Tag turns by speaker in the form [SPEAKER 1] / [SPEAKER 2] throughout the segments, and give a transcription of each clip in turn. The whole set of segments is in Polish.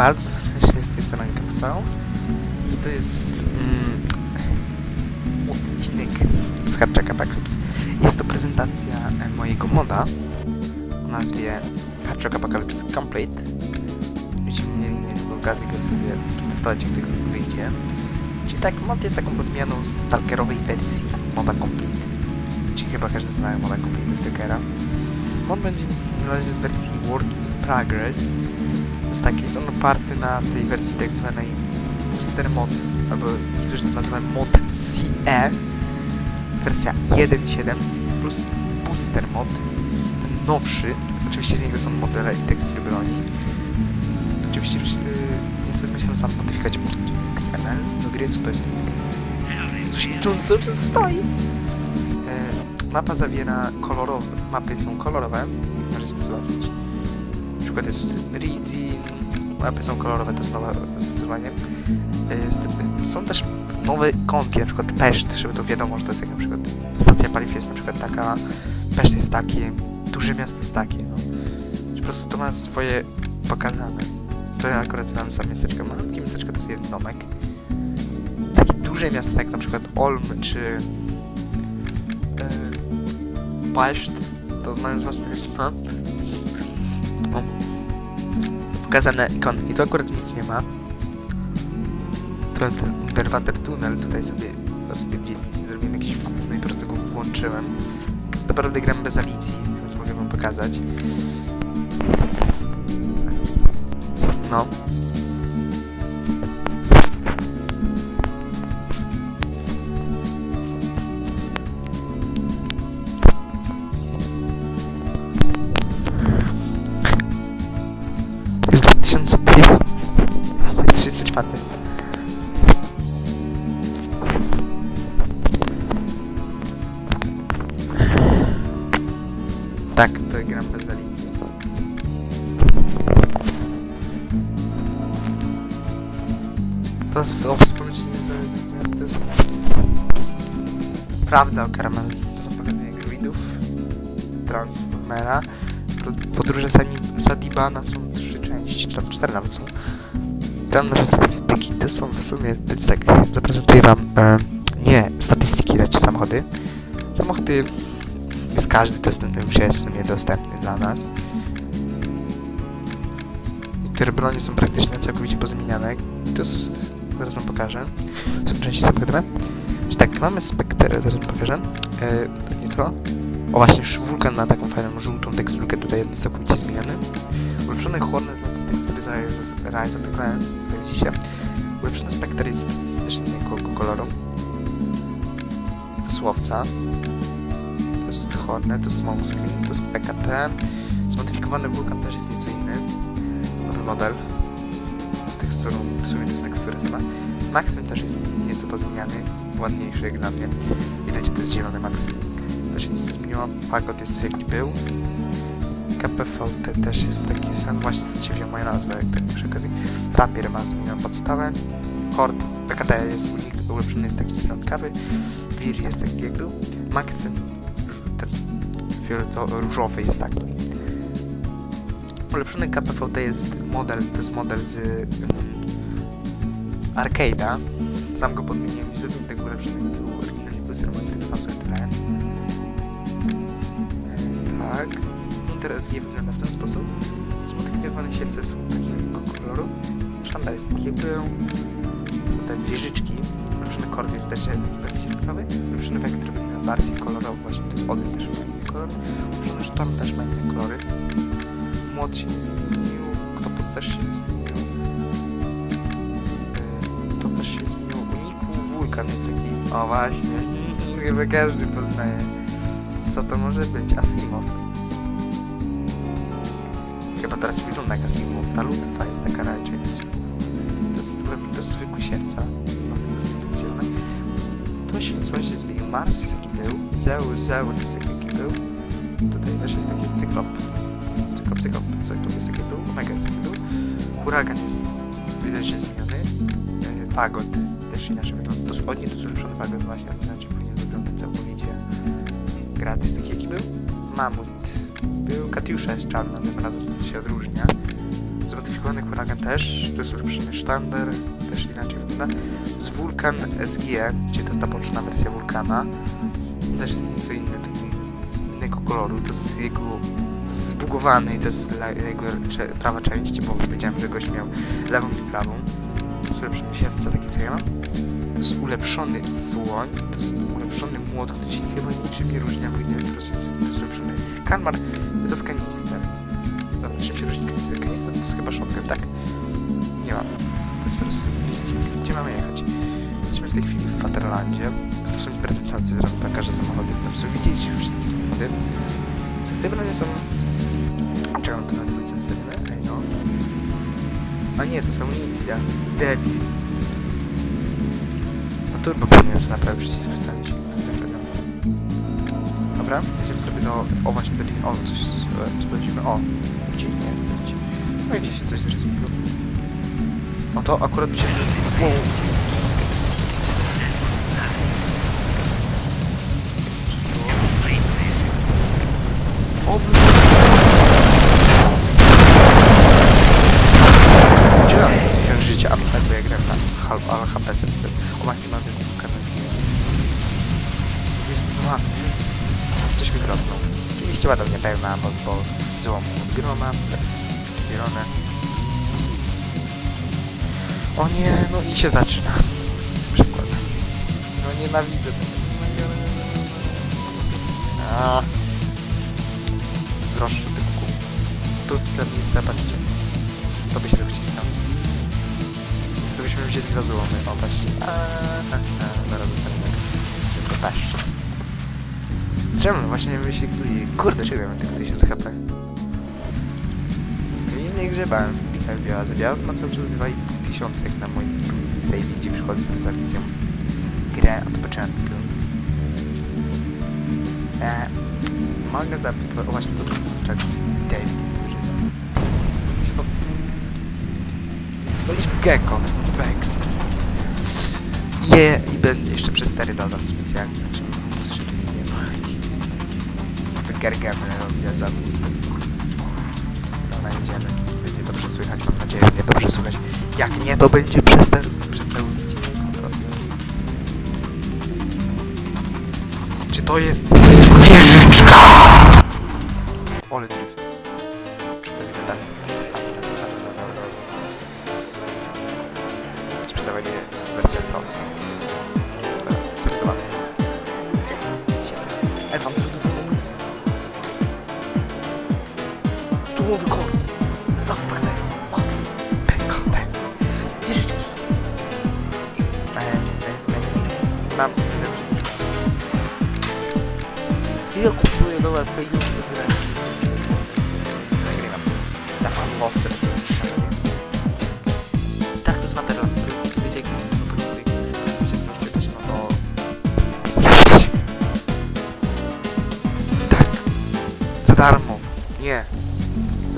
[SPEAKER 1] Bardzo serdecznie z tej strony i to jest mm, odcinek z Hatchaka Apocalypse. Jest to prezentacja e, mojego moda o nazwie Hatchak Apocalypse Complete. Będziemy mieli okazję go sobie przetestować, jak tylko wyjdzie. Czyli tak, mod jest taką podmianą stalkerowej wersji moda Complete. Czyli chyba każdy zna moda Complete z Stalkera. Mod będzie na razie z wersji Work in Progress. Jest taki, jest on oparty na tej wersji tak zwanej Booster Mod, albo niektórzy to nazywają Mod CE. Wersja 1.7 plus Booster Mod, ten nowszy. Oczywiście z niego są modele i tekstury broni. Oczywiście yy, niestety musiałem sam modyfikować mod XML do gry, co to jest? Coś czująco stoi. E, mapa zawiera kolorowe, mapy są kolorowe, możecie zobaczyć. Przykład jest Region, mapy są kolorowe, to jest nowe. E, z tym- Są też nowe ikonki, na przykład Peszt, żeby to wiadomo, że to jest jak na przykład stacja paliw jest na przykład taka, Peszt jest takie, duże miasto jest takie, no. Po prostu to ma swoje pokazane. To ja akurat mam sam miasteczko, malutkie miasteczko to jest jeden domek. Takie duże miasto jak na przykład Olm czy e, Peszt, to mają z własnego miasta. Pokazane ikony. I tu akurat nic nie ma. Underwater Tunnel tutaj sobie rozpierdzili. Zrobiłem jakiś gówno i po prostu go włączyłem. Naprawdę gram bez alicji, mogę wam pokazać. No. 2034. Tak, to gram bez alicji. To jest o wspomnienie z to Prawda o Karamel. To są pokazania druidów, Transformera. Po- Podróże Sadibana są trzy części, czy tam cztery nawet są. Tam nasze statystyki to są w sumie, więc tak, zaprezentuję wam e, nie statystyki, lecz samochody. Samochody jest każdy, ten już jest w sumie dostępny dla nas. Niektóre bronie są praktycznie całkowicie pozmieniane. To jest, zaraz wam pokażę. Są części samochodowe. Tak, mamy Spectre, zaraz wam pokażę. E, nie to. O właśnie, wulkan ma taką fajną żółtą teksturkę, tutaj jest całkowicie zmieniony. Ulepszony Hornet tekstury z Rise of, the Clans, tutaj widzicie. Ulepszony Spectre jest też innego koloru. To jest łowca. To jest Hornet, to jest Smokescreen, to jest PKT. Zmodyfikowany wulkan też jest nieco inny. Nowy model. Z teksturą, w sumie to jest tekstura chyba. Maxim też jest nieco pozmieniany, ładniejszy jak dla mnie. Widać, to jest zielony Maxim. To się nic nie zmieniło. Fagot jest jaki był. KPVT też jest taki sam. Właśnie stąd się wziął moja nazwa, jak tak przy okazji. Papier ma zmienioną podstawę. Hort PKT jest ulepszony jest taki środkowy. Wir jest taki jak był. Maxim fioletowo-różowy jest tak. Ulepszony KPVT jest model, to jest model z mm, Arcade'a. Sam go podmieniłem i zrobiłem tego ulepszony, co był oryginalnie był sam sobie tyle. E, tak. No teraz G wygląda w ten sposób. Zmodyfikowane siedlce są takiego koloru. Sztandar jest taki był. Są te wieżyczki. Ulepszony kord jest też bardziej środkowy. Ulepszony wektor wygląda bardziej kolorowo, właśnie to jest Odyn też ma inny kolor. Ulepszony sztorm też ma inny kolory. Młot się nie zmienił. Ktopus też się nie zmienił. Yy, To też się zmieniło. Uniku wulkan jest taki. O właśnie. Chyba każdy poznaje. Co to może być? Asimov. Chyba to raczej wygląda Asimov. Ta lutwa jest taka raczej. To jest, to jest zwykły siewca. No. To się, co się zmienił. Mars jest jaki był. Zeus, Zeus jest jaki był. Tutaj też jest taki cyklop. Cyklop, cyklop, cyklop jest taki był. Omega jest taki był. Huragan jest, widać, że zmieniony. E, Fagot też inaczej wygląda. To spodnie to jest ulepszony Fagot właśnie, Grat jest taki jaki był. Mamut był. Katiusza jest czarna, tym razem to się odróżnia. Zmodyfikowany huragan też, ulepszony sztandar, też inaczej wygląda. Z Vulkan SG, czyli to jest ta poczna wersja Vulkana. Też jest nieco inny, innego koloru, to jest jego zbugowany i to jest dla jego prawa część, bo wiedziałem, że gość miał lewą i prawą. To jest ulepszony siewce, taki co ja mam. Jest ulepszony słoń, to jest ulepszony młot, który się chyba niczym nie różni, bo nie wiem, to jest ulepszony kanmar, to jest kanister. Dobra, czym się różni kanister? Kanister to jest chyba shotgun, tak? Nie mam. To jest po prostu misja, więc gdzie mamy jechać? Jesteśmy w tej chwili w Faterlandzie. To w sumie zaraz pokażę samochody. W sumie widzieliście wszystkie samochody. Co w tym razie są... Czekam to na dwójce wstawione? Ej no. A nie, to jest amunicja. Debil. Turbo powinienem sobie naprawić przycisk wstawić. To jest wygląda. Dobra, jedziemy sobie do... O właśnie, do... O, coś e, sprawdzimy. O, gdzie nie, gdzie. No i gdzieś się coś zrysuje. O to akurat by się... Wow. Gdzie mam tysiąc życia? A tak, bo ja grałem na HP sobie. O właśnie, mamy Budowany, jest. Coś mi. Oczywiście ładownia pełna, bo z bo złomu od groma. Zbierone. O nie, no i się zaczyna. Przykład. No nienawidzę tego. A. Zdroższy ty kuku. To jest dla miejsca, patrzcie. To by się wcisnął. Więc to byśmy wzięli dwa złomy. O, patrzcie. A, a, a, zaraz dostaniemy. Tylko patrzcie. Czemu? Właśnie wyświetlili. Kurde, czego mam tylko 1000 HP? Nic nie grzebałem w pikach Białaz. Białaz ma cały czas 2500 jak na moim save, gdzie przychodzę sobie z Alicją. Grę od początku. E, mogę zaaplikować... O właśnie, to... Czekaj. David. Chyba... No i gecko. Bek. Je, i będę jeszcze przez stary dodam specjalnie. Wygargamy robię za. Dobra, jedziemy. Będzie dobrze słychać, mam nadzieję, że nie dobrze słychać. Jak nie, to będzie przez ten... przez cały odcinek po prostu. Czy to jest... Wieżyczka! Ole drift. Bez gadania. Sprzedawanie wersji Pro.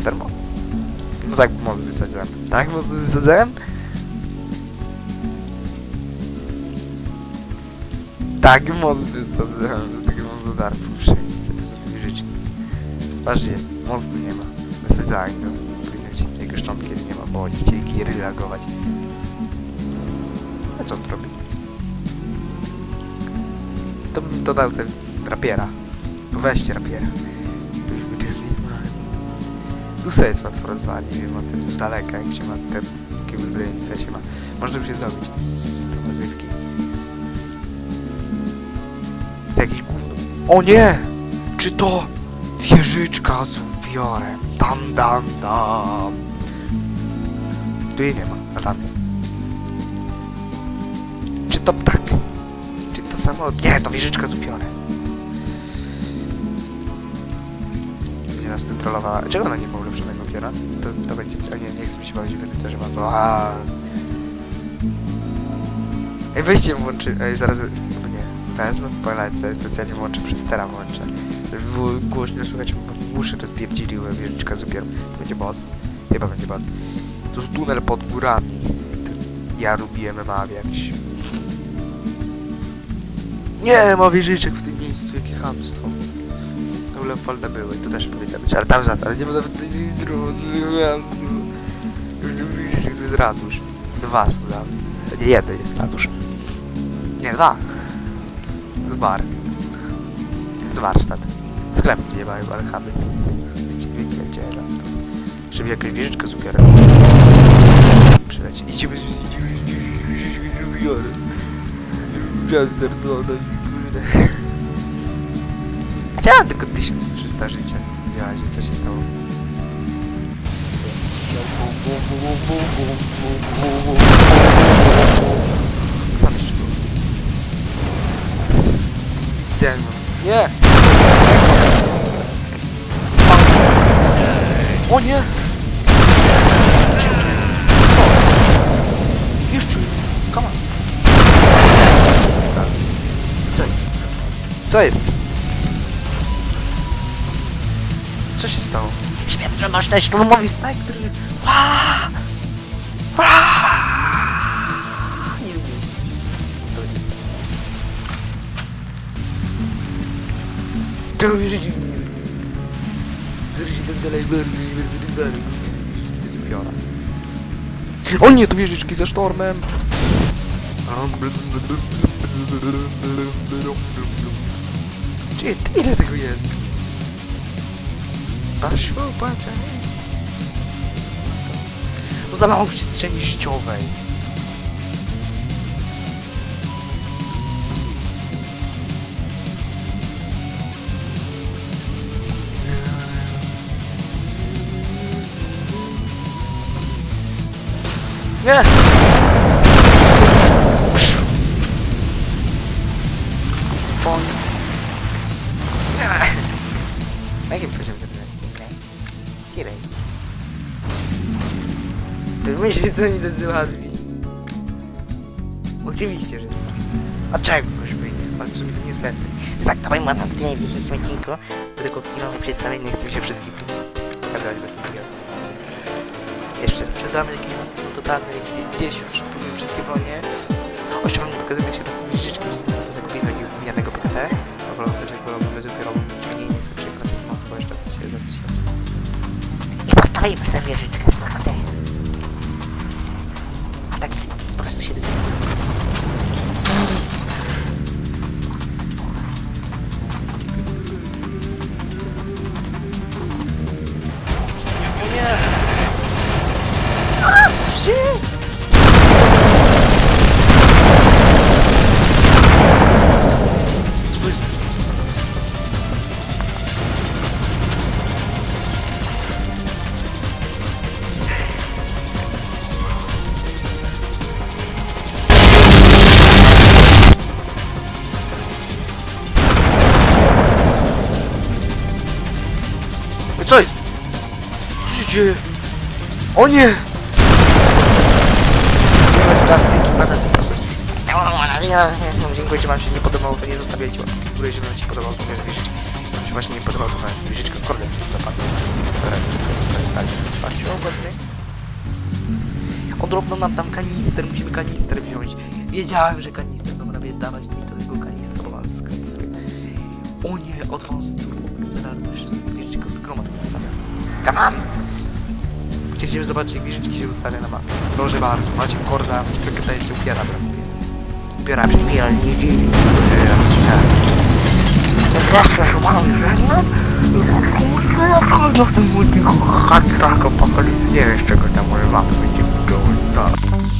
[SPEAKER 1] Darmo? No tak, most wysadzałem. Tak, most wysadzałem? Tak, most wysadzałem. Dlatego mam za darmo. Przejście, to są te wieżyczki. Ważnie, mostu nie ma. Wysadzałem go. Być jego szczątki nie ma, bo oni chcieli giery reagować. A co on robi? To bym dodał ten rapiera. Weźcie rapiera. Tu sobie jest łatwo rozwalić, wiem o tym z daleka, jak się ma te takie uzbrojenie, się ma. Można już je zrobić z tej rozrywki. Jest jakiś gówno. O nie! Czy to wieżyczka z upiorem? Dam, dam, dam. Tu jej nie ma, a tam jest. Czy to ptak? Czy to samo? Nie, to wieżyczka z upiorem. Nas tym trollowała. Czego ona nie ma ulepszonego upiora? To, to będzie... A nie, nie chcę mi się bawić, będę też ma... A. Ej, weźcie włączy... Ej, zaraz... Nie. Wezmę, polecę, specjalnie włączę, przez tera włączę. Głośno słychać, bo uszy rozpierdziliły wieżyczka z upierem. Będzie boss. Chyba będzie boss. To jest tunel pod górami. Ja lubię mawiać. Nie ma wieżyczek w tym miejscu, jakie chamstwo. To Leopolda były, to też powinno być, ale tam za to, ale nie drugiej. jest ratusz. Dwa są nawet. Nie, jeden jest ratusz. Nie, dwa. Z bar. Z warsztat. Sklep nie mają barchady. Wiecie, wiecie, gdzie tam stąd. Żeby jakaś wieżyczka z upiorem. Przyleci. Idziemy z... Pierdolę, kurde. Chciałem tylko 1300 życia. Ja, co się stało? Sam jeszcze był. Widzę ją. Nie! O nie! Już czuję. Come on. Co jest? Co jest? Co się stało? Śmiercionośne szturmowi spektry! Ła! Ła! Nie wiem. To jest co. Czego wierzycie mi? Wierzycie tak dalej, upiora. O nie, tu wieżyczki ze sztormem! Czyli ile tego jest? Basiu, patrz, No za mało przestrzeni życiowej. Nie! Pon. Nie. Ty myślisz, co nie nazywa Oczywiście, że nie. A czego już wyjdzie? Ale żeby to nie jest tak, to moim na w dzisiejszym odcinku. To tylko chwilowe przedstawienie, nie chcę się wszystkich pokazać bez tego. Jeszcze sprzedamy jakieś funkcje totalne, gdzie- gdzieś już wszystkie bronie. Oczywiście wam pokazuję, jak się dostępne życzki do zakupienia takiego gównianego PKT. A wolę chociaż wolałbym bez upierową. Nie, nie chcę przekraczać mocy, bo jeszcze się się.
[SPEAKER 2] I postawimy sobie wieżyczkę
[SPEAKER 1] O nie! Dziękuję, wam się nie podobało, to nie zostawiajcie łapki w górę, jeżeli wam się podobało, to jest wieżyczka. Wam się właśnie nie podobało, to jest wieżyczka z kordem. Zapadnie. Dobra, wszystko jest tak. Patrzcie, obecny. Odrobno nam tam kanister, musimy kanister wziąć. Wiedziałem, że kanister, dobra, wie dawać mi to tego kanistra, bo mam z kanistry. O nie, advanced turbo akceleratор, wieżyczka od chroma tu wystawia. Come on! Chcieliśmy zobaczyć, wieżyczki się ustawia na mapie. Proszę bardzo, macie korda, przekrytajcie upiera brakuje. Upiera ale nie
[SPEAKER 2] że no.
[SPEAKER 1] Nie wiem, z czego tam może mamy, będziemy gołąć, tak.